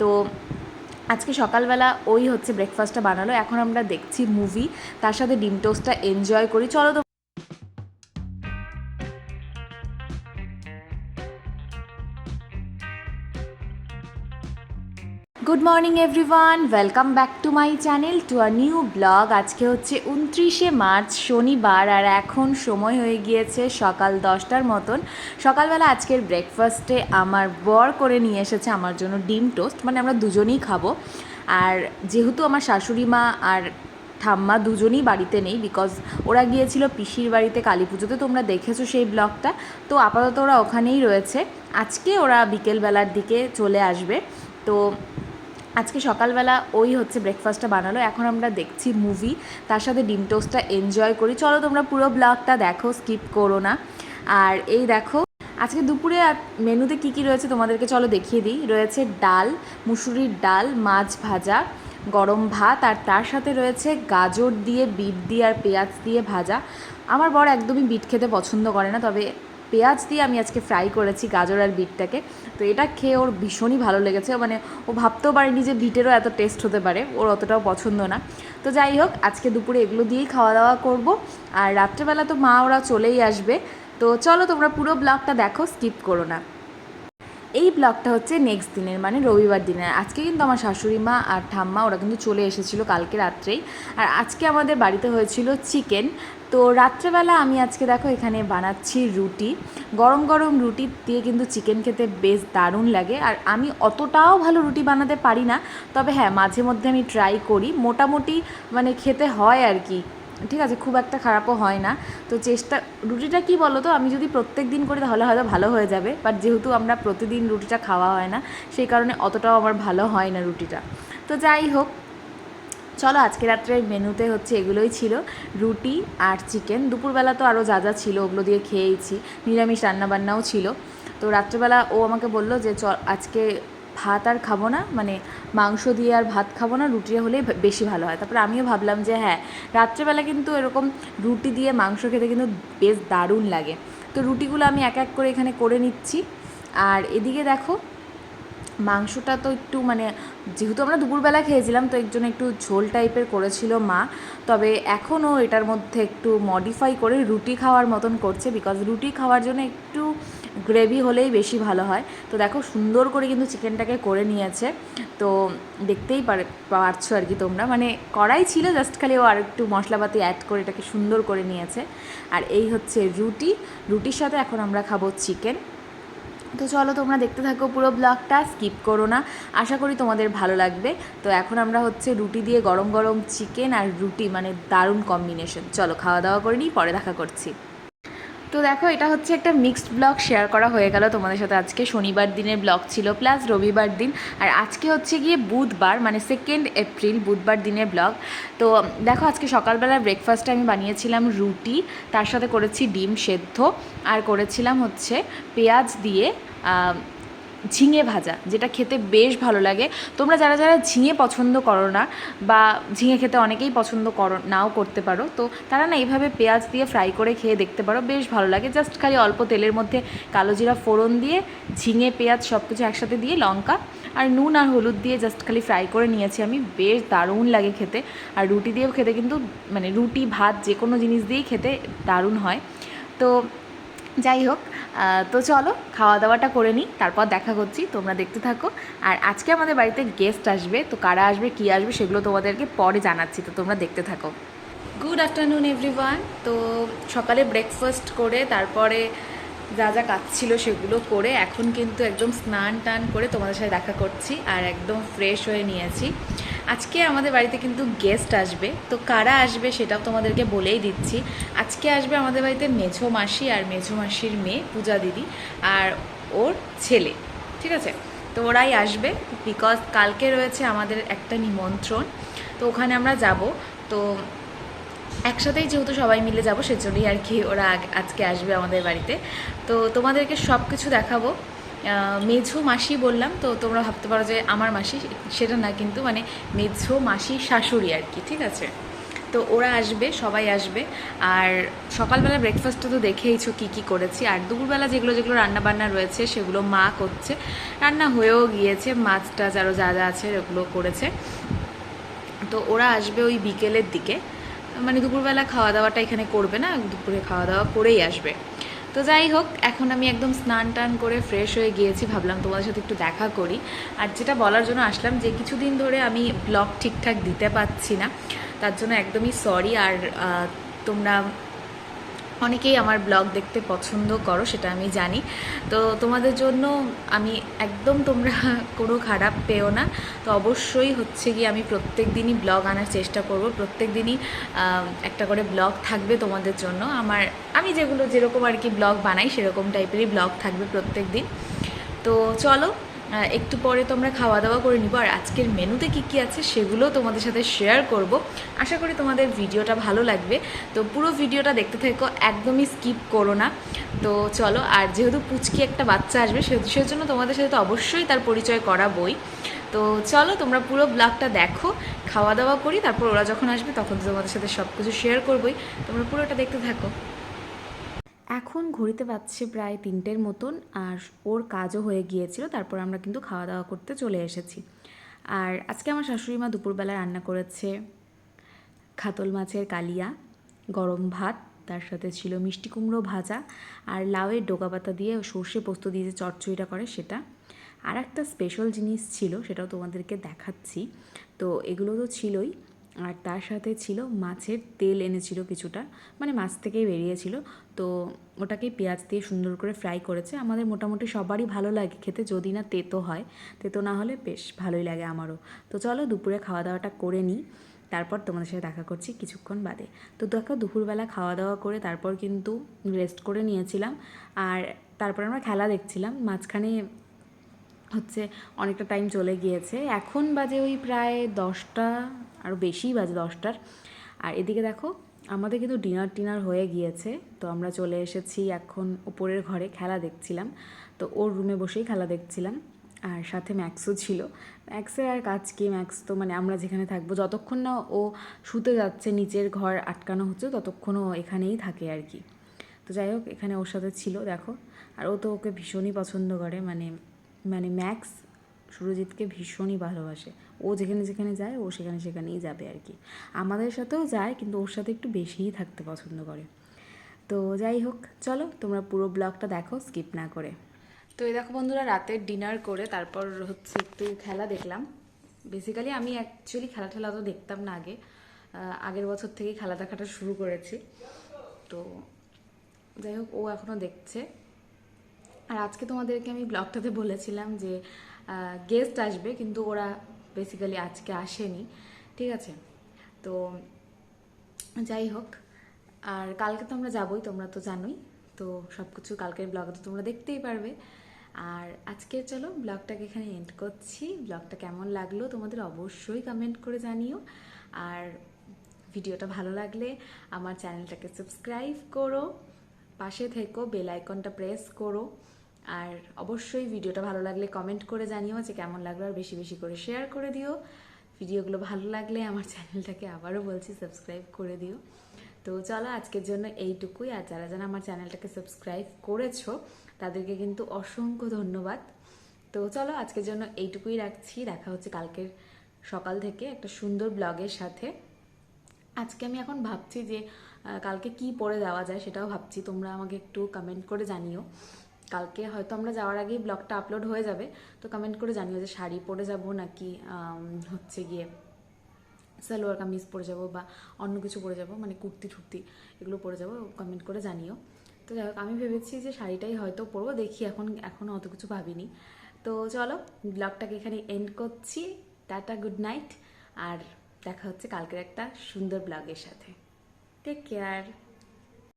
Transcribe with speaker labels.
Speaker 1: তো আজকে সকালবেলা ওই হচ্ছে ব্রেকফাস্টটা বানালো। এখন আমরা দেখছি মুভি তার সাথে ডিম টোস্টটা এনজয় করি। চলো তো morning everyone welcome back to my channel to a new vlog আজকে হচ্ছে উনত্রিশে মার্চ, শনিবার, আর এখন সময় হয়ে গিয়েছে সকাল দশটার মতন। সকালবেলা আজকের ব্রেকফাস্টে আমার বর করে নিয়ে এসেছে আমার জন্য ডিম টোস্ট মানে আমরা দুজনেই খাব। আর যেহেতু আমার শাশুড়ি মা আর ঠাম্মা দুজনেই বাড়িতে নেই বিকজ ওরা গিয়েছিল পিসির বাড়িতে কালী পুজোতে, তোমরা দেখেছ সেই ব্লগটা তো আপাতত ওরা ওখানেই রয়েছে। আজকে ওরা বিকেলবেলার দিকে চলে আসবে। তো আজকে সকালবেলা ওই হচ্ছে ব্রেকফাস্টটা বানালো। এখন আমরা দেখছি মুভি তার সাথে ডিম টোস্টটা এনজয় করি। চলো তোমরা পুরো ব্লগটা দেখো স্কিপ করো না। আর এই দেখো, আজকে দুপুরে মেনুতে কি কি রয়েছে তোমাদেরকে চলো দেখিয়ে দিই। রয়েছে ডাল, মুসুরির ডাল, মাছ ভাজা, গরম ভাত, আর তার সাথে রয়েছে গাজর দিয়ে, বিট দিয়ে, আর পেঁয়াজ দিয়ে ভাজা। আমার বর একদমই বিট খেতে পছন্দ করে না, তবে পেঁয়াজ দিয়ে আমি আজকে ফ্রাই করেছি গাজর আর বিটটাকে। তো এটা খেয়ে ওর ভীষণই ভালো লেগেছে। মানে ও ভাবতেও পারেনি যে বিটেরও এত টেস্ট হতে পারে। ওর অতটাও পছন্দ না। তো যাই হোক, আজকে দুপুরে এগুলো দিয়েই খাওয়া দাওয়া করব। আর রাত্রেবেলা তো মা ওরা চলেই আসবে। তো চলো তোমরা পুরো ব্লগটা দেখো স্কিপ করো না। এই ব্লগটা হচ্ছে নেক্সট দিনের মানে রবিবার দিনের। আজকে কিন্তু আমার শাশুড়ি মা আর ঠাম্মা, ওরা কিন্তু চলে এসেছিল কালকে রাত্রেই। আর আজকে আমাদের বাড়িতে হয়েছিল চিকেন তো রাত্রেবেলা আমি আজকে দেখো এখানে বানাচ্ছি রুটি। গরম গরম রুটি দিয়ে কিন্তু চিকেন খেতে বেশ দারুণ লাগে। আর আমি অতটাও ভালো রুটি বানাতে পারি না। তবে হ্যাঁ মাঝে মধ্যে আমি ট্রাই করি। মোটামুটি মানে খেতে হয় আর কি। ঠিক আছে, খুব একটা খারাপও হয় না। তো চেষ্টা, রুটিটা কি বলো তো আমি যদি প্রত্যেক দিন করি তাহলে হয়তো ভালো হয়ে যাবে। বাট যেহেতু আমরা প্রতিদিন রুটিটা খাওয়া হয় না, সেই কারণে অতটাও আমার ভালো হয় না রুটিটা। তো যাই হোক, চলো আজকে রাত্রের মেনুতে হচ্ছে এগুলোই ছিল। রুটি আর চিকেন। দুপুরবেলা তো আরও যা যা ছিল ওগুলো দিয়ে খেয়েইছি। নিরামিষ রান্নাবান্নাও ছিল। তো রাত্রেবেলা ও আমাকে বলল যে চ আজকে ভাত আর খাব না মানে মাংস দিয়ে আর ভাত খাব না রুটি হলেই বেশি ভালো হয়। তারপরে আমিও ভাবলাম যে হ্যাঁ রাত্রেবেলা কিন্তু এরকম রুটি দিয়ে মাংস খেতে কিন্তু বেশ দারুণ লাগে। তো রুটিগুলো আমি এক এক করে এখানে করে নিচ্ছি। আর এদিকে দেখো, মাংসটা তো একটু মানে যেহেতু আমরা দুপুরবেলা খেয়েছিলাম, তো এর জন্য একটু ঝোল টাইপের করেছিল মা। তবে এখনও এটার মধ্যে একটু মডিফাই করে রুটি খাওয়ার মতন করছে বিকজ রুটি খাওয়ার জন্য একটু গ্রেভি হলেই বেশি ভালো হয়। তো দেখো সুন্দর করে কিন্তু চিকেনটাকে করে নিয়েছে। তো দেখতেই পারে, পারছ আর কি তোমরা। মানে করাই ছিল জাস্ট খালি ও আর একটু মশলাপাতি অ্যাড করে এটাকে সুন্দর করে নিয়েছে। আর এই হচ্ছে রুটি। রুটির সাথে এখন আমরা খাব চিকেন তো চলো তোমরা দেখতে থাকো পুরো ব্লগটা স্কিপ করো না। আশা করি তোমাদের ভালো লাগবে। তো এখন আমরা হচ্ছে রুটি দিয়ে গরম গরম চিকেন আর রুটি মানে দারুণ কম্বিনেশন চলো খাওয়া দাওয়া করে নিই, পরে দেখা করছি। তো দেখো, এটা হচ্ছে একটা মিক্সড ব্লগ শেয়ার করা হয়ে গেল তোমাদের সাথে। আজকে শনিবার দিনের ব্লগ ছিল প্লাস রবিবার দিন। আর আজকে হচ্ছে গিয়ে বুধবার মানে সেকেন্ড এপ্রিল বুধবার দিনের ব্লগ তো দেখো, আজকে সকালবেলা ব্রেকফাস্টে আমি বানিয়েছিলাম রুটি, তার সাথে করেছি ডিম সেদ্ধ, আর করেছিলাম হচ্ছে পেঁয়াজ দিয়ে ঝিঙে ভাজা, যেটা খেতে বেশ ভালো লাগে। তোমরা যারা যারা ঝিঙে পছন্দ করো না বা ঝিঙে খেতে অনেকেই পছন্দ করো, নাও করতে পারো, তো তারা না এইভাবে পেঁয়াজ দিয়ে ফ্রাই করে খেয়ে দেখতে পারো, বেশ ভালো লাগে। জাস্ট খালি অল্প তেলের মধ্যে কালো জিরা ফোড়ন দিয়ে, ঝিঙে, পেঁয়াজ সব কিছু একসাথে দিয়ে লঙ্কা আর নুন আর হলুদ দিয়ে জাস্ট খালি ফ্রাই করে নিয়েছি আমি, বেশ দারুণ লাগে খেতে। আর রুটি দিয়েও খেতে কিন্তু মানে রুটি, ভাত যে কোনো জিনিস দিয়েই খেতে দারুণ হয়। তো যাই হোক তো চলো খাওয়া দাওয়াটা করে নিই, তারপর দেখা করছি, তোমরা দেখতে থাকো। আর আজকে আমাদের বাড়িতে গেস্ট আসবে, তো কারা আসবে, কী আসবে, সেগুলো তোমাদেরকে পরে জানাচ্ছি, তো তোমরা দেখতে থাকো। গুড আফটারনুন এভরিওয়ান তো সকালে ব্রেকফাস্ট করে, তারপরে যা যা কাজ ছিল সেগুলো করে, এখন কিন্তু একদম স্নান টান করে তোমাদের সাথে দেখা করছি, আর একদম ফ্রেশ হয়ে নিয়েছি। আজকে আমাদের বাড়িতে কিন্তু গেস্ট আসবে। তো কারা আসবে সেটাও তোমাদেরকে বলেই দিচ্ছি। আজকে আসবে আমাদের বাড়িতে মেঝো মাসি আর মেঝো মাসির মেয়ে পূজা দিদি আর ওর ছেলে, ঠিক আছে? তো ওরাই আসবে বিকজ কালকে রয়েছে আমাদের একটা নিমন্ত্রণ। তো ওখানে আমরা যাব। তো একসাথেই যেহেতু সবাই মিলে যাব, সেজন্যই আর কি ওরা আজকে আসবে আমাদের বাড়িতে। তো তোমাদেরকে সব কিছু দেখাবো। মেঝো মাসি বললাম, তো তোমরা ভাবতে পারো যে আমার মাসি, সেটা না কিন্তু মানে মেঝো মাসি শাশুড়ি আর কি, ঠিক আছে? তো ওরা আসবে, সবাই আসবে, আর সকালবেলা ব্রেকফাস্টটা তো দেখেইছো কী কী করেছি, আর দুপুরবেলা যেগুলো যেগুলো রান্না বান্না রয়েছে, সেগুলো মা করছে। রান্না হয়েও গিয়েছে, মাছ টাছ আরও যা যা আছে ওগুলো করেছে। তো ওরা আসবে ওই বিকেলের দিকে মানে দুপুরবেলা খাওয়া দাওয়াটা এখানে করবে না, দুপুরে খাওয়া দাওয়া করেই আসবে। তো যাই হোক, এখন আমি একদম স্নান টান করে ফ্রেশ হয়ে গিয়েছি, ভাবলাম তোমাদের সাথে একটু দেখা করি। আর যেটা বলার জন্য আসলাম যে, কিছুদিন ধরে আমি ব্লগ ঠিকঠাক দিতে পারছি না, তার জন্য একদমই সরি আর তোমরা অনেকেই আমার ব্লগ দেখতে পছন্দ করো, সেটা আমি জানি। তো তোমাদের জন্য আমি একদম তোমরা কোনো খারাপ পেও না। তো অবশ্যই হচ্ছে গিয়ে আমি প্রত্যেক দিনই ব্লগ আনার চেষ্টা করব। প্রত্যেক দিনই একটা করে ব্লগ থাকবে তোমাদের জন্য। আমার, আমি যেগুলো যেরকম আর কি ব্লগ বানাই সেরকম টাইপেরই ব্লগ থাকবে প্রত্যেক দিন। তো চলো একটু পরে তোমরা খাওয়া দাওয়া করে নিবো। আর আজকের মেনুতে কী কী আছে সেগুলো তোমাদের সাথে শেয়ার করব। আশা করি তোমাদের ভিডিওটা ভালো লাগবে। তো পুরো ভিডিওটা দেখতে থেকো, একদমই স্কিপ করো না। তো চলো, আর যেহেতু পুচকি একটা বাচ্চা আসবে, সে- সেজন্য তোমাদের সাথে তো অবশ্যই তার পরিচয় করাবই তো চলো, তোমরা পুরো ব্লগটা দেখো খাওয়া দাওয়া করি, তারপর ওরা যখন আসবে, তখন তো তোমাদের সাথে সব কিছু শেয়ার করবোই। তোমরা পুরোটা দেখতে থাকো। এখন ঘড়িতে বাজছে প্রায় তিনটের মতন আর ওর কাজও হয়ে গিয়েছিল, তারপর আমরা কিন্তু খাওয়া দাওয়া করতে চলে এসেছি। আর আজকে আমার শাশুড়ি মা দুপুরবেলা রান্না করেছে খাতল মাছের কালিয়া, গরম ভাত, তার সাথে ছিল মিষ্টি কুমড়ো ভাজা আর লাউয়ের ডোকা পাতা দিয়ে সর্ষে পোস্ত দিয়ে যে চচ্চড়িটা করে সেটা। আর একটা স্পেশাল জিনিস ছিল, সেটাও তোমাদেরকে দেখাচ্ছি। তো এগুলো তো ছিলই। আর তার সাথে ছিল মাছের তেল এনেছিল কিছুটা মানে মাছ থেকেই বেরিয়েছিল। তো ওটাকে পেঁয়াজ দিয়ে সুন্দর করে ফ্রাই করেছে। আমাদের মোটামুটি সবারই ভালো লাগে খেতে, যদি না তেতো হয়। তেতো না হলে বেশ ভালোই লাগে আমারও। তো চলো দুপুরে খাওয়া দাওয়াটা করে নিই। তারপর তোমাদের সাথে দেখা করছি কিছুক্ষণ বাদে। তো দেখো দুপুরবেলা খাওয়া দাওয়া করে তারপর কিন্তু রেস্ট করে নিয়েছিলাম। আর তারপর আমরা খেলা দেখছিলাম। মাঝখানে হচ্ছে অনেকটা টাইম চলে গিয়েছে। এখন বাজে ওই প্রায় দশটা আরও বেশিই বাজে দশটার। আর এদিকে দেখো, আমাদের কিন্তু ডিনার টিনার হয়ে গিয়েছে। তো আমরা চলে এসেছি এখন উপরের ঘরে খেলা দেখছিলাম। তো ওর রুমে বসেই খেলা দেখছিলাম। আর সাথে ম্যাক্সও ছিল। ম্যাক্সের আর কাজ কি? ম্যাক্স তো মানে আমরা যেখানে থাকব, যতক্ষণ না ও শুতে যাচ্ছে, নিচের ঘর আটকানো হচ্ছে, ততক্ষণ ও এখানেই থাকে আর কি। তো যাই হোক, এখানে ওর সাথে ছিল, দেখো। আর ও তো ওকে ভীষণই পছন্দ করে মানে মানে ম্যাক্স সুরজিৎকে ভীষণই ভালোবাসে। ও যেখানে যেখানে যায়, ও সেখানে সেখানেই যাবে আর কি। আমাদের সাথেও যায়, কিন্তু ওর সাথে একটু বেশিই থাকতে পছন্দ করে। তো যাই হোক, চলো তোমরা পুরো ব্লগটা দেখো, স্কিপ না করে। তো এই দেখো বন্ধুরা, রাতের ডিনার করে তারপর হচ্ছে একটু খেলা দেখলাম। বেসিক্যালি আমি অ্যাকচুয়ালি খেলা ঠেলা তো দেখতাম না আগে। আগের বছর থেকেই খেলা দেখাটা শুরু করেছি। তো যাই হোক, ও এখনও দেখছে। আর আজকে তোমাদেরকে আমি ব্লগটাতে বলেছিলাম যে গেস্ট আসবে, কিন্তু ওরা বেসিক্যালি আজকে আসেনি, ঠিক আছে? তো যাই হোক, আর কালকে তো আমরা যাবোই, তোমরা তো জানোই। তো সব কিছু কালকের ব্লগে তো তোমরা দেখতেই পারবে। আর আজকে চলো ব্লগটাকে এখানে এন্ড করছি। ব্লগটা কেমন লাগল তোমাদের অবশ্যই কমেন্ট করে জানিও। আর ভিডিওটা ভালো লাগলে আমার চ্যানেলটাকে সাবস্ক্রাইব করো। পাশে থেকো বেল আইকনটা প্রেস করো। আর অবশ্যই ভিডিওটা ভালো লাগলে কমেন্ট করে জানিও যে কেমন লাগল, আর বেশি বেশি করে শেয়ার করে দিও। ভিডিওগুলো ভালো লাগলে আমার চ্যানেলটাকে আবারও বলছি সাবস্ক্রাইব করে দিও। তো চলো আজকের জন্য এইটুকুই, আর যারা যারা আমার চ্যানেলটাকে সাবস্ক্রাইব করেছ, তাদেরকে কিন্তু অসংখ্য ধন্যবাদ। তো চলো আজকের জন্য এইটুকুই রাখছি, দেখা হচ্ছে কালকের সকাল থেকে একটা সুন্দর ব্লগের সাথে। আজকে আমি এখন ভাবছি যে কালকে কি পরে যাওয়া যায় সেটাও ভাবছি, তোমরা আমাকে একটু কমেন্ট করে জানিও। কালকে হয়তো আমরা যাওয়ার আগেই ব্লগটা আপলোড হয়ে যাবে, তো কমেন্ট করে জানিও যে শাড়ি পরে যাব নাকি হচ্ছে গিয়ে সালোয়ার কামিজ পরে যাব বা অন্য কিছু পরে যাব মানে কুর্তি টুর্তি এগুলো পরে যাব কমেন্ট করে জানিও। তো যাই হোক, আমি ভেবেছি যে শাড়িটাই হয়তো পরবো, দেখি এখন এখনও অত কিছু ভাবিনি। তো চলো, ব্লগটাকে এখানে এন্ড করছি। টাটা গুড নাইট আর দেখা হচ্ছে কালকের একটা সুন্দর ব্লগের সাথে। Take care